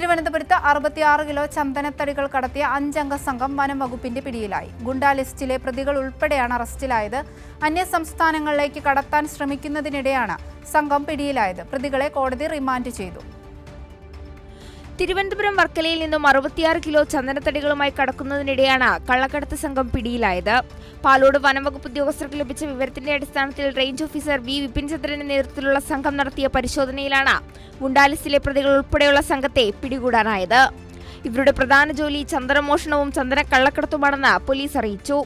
തിരുവനന്തപുരത്ത് അറുപത്തിയാറ് കിലോ ചന്ദനത്തടികൾ കടത്തിയ അഞ്ചംഗ സംഘം വനം വകുപ്പിന്റെ പിടിയിലായി. ഗുണ്ടാ ലിസ്റ്റിലെ പ്രതികൾ ഉൾപ്പെടെയാണ് അറസ്റ്റിലായത്. അന്യസംസ്ഥാനങ്ങളിലേക്ക് കടത്താൻ ശ്രമിക്കുന്നതിനിടെയാണ് സംഘം പിടിയിലായത്. പ്രതികളെ കോടതി റിമാൻഡ് ചെയ്തു. തിരുവനന്തപുരം വർക്കലയിൽ നിന്നും അറുപത്തിയാറ് കിലോ ചന്ദനത്തടികളുമായി കടക്കുന്നതിനിടെയാണ് കള്ളക്കടത്ത് സംഘം പിടിയിലായത്. പാലോട് വനംവകുപ്പ് ഉദ്യോഗസ്ഥർക്ക് ലഭിച്ച വിവരത്തിന്റെ അടിസ്ഥാനത്തിൽ റേഞ്ച് ഓഫീസർ വി. വിപിൻ ചന്ദ്രന്റെ നേതൃത്വത്തിലുള്ള സംഘം നടത്തിയ പരിശോധനയിലാണ് ഗുണ്ടാലിസിലെ പ്രതികൾ ഉൾപ്പെടെയുള്ള സംഘത്തെ പിടികൂടാനായത്. ഇവരുടെ പ്രധാന ജോലി ചന്ദനമോഷണവും ചന്ദന കള്ളക്കടത്തുമാണെന്ന് പോലീസ് അറിയിച്ചു.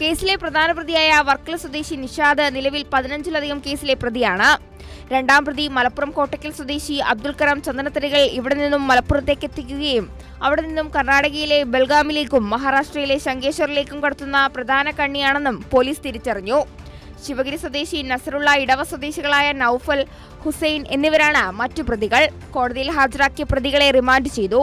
കേസിലെ പ്രധാന പ്രതിയായ വർക്കല സ്വദേശി നിഷാദ് നിലവിൽ പതിനഞ്ചിലധികം കേസിലെ പ്രതിയാണ്. രണ്ടാം പ്രതി മലപ്പുറം കോട്ടക്കൽ സ്വദേശി അബ്ദുൽ കലാം ചന്ദനത്തരികൾ ഇവിടെ നിന്നും മലപ്പുറത്തേക്ക് എത്തിക്കുകയും അവിടെ നിന്നും കർണാടകയിലെ ബൽഗാമിലേക്കും മഹാരാഷ്ട്രയിലെ ശങ്കേശ്വറിലേക്കും കടത്തുന്ന പ്രധാന കണ്ണിയാണെന്നും പോലീസ് തിരിച്ചറിഞ്ഞു. ശിവഗിരി സ്വദേശി നസറുള്ള ഇടവ സ്വദേശികളായ നൌഫൽ ഹുസൈൻ എന്നിവരാണ് മറ്റു പ്രതികൾ. കോടതിയിൽ ഹാജരാക്കിയ പ്രതികളെ റിമാൻഡ് ചെയ്തു.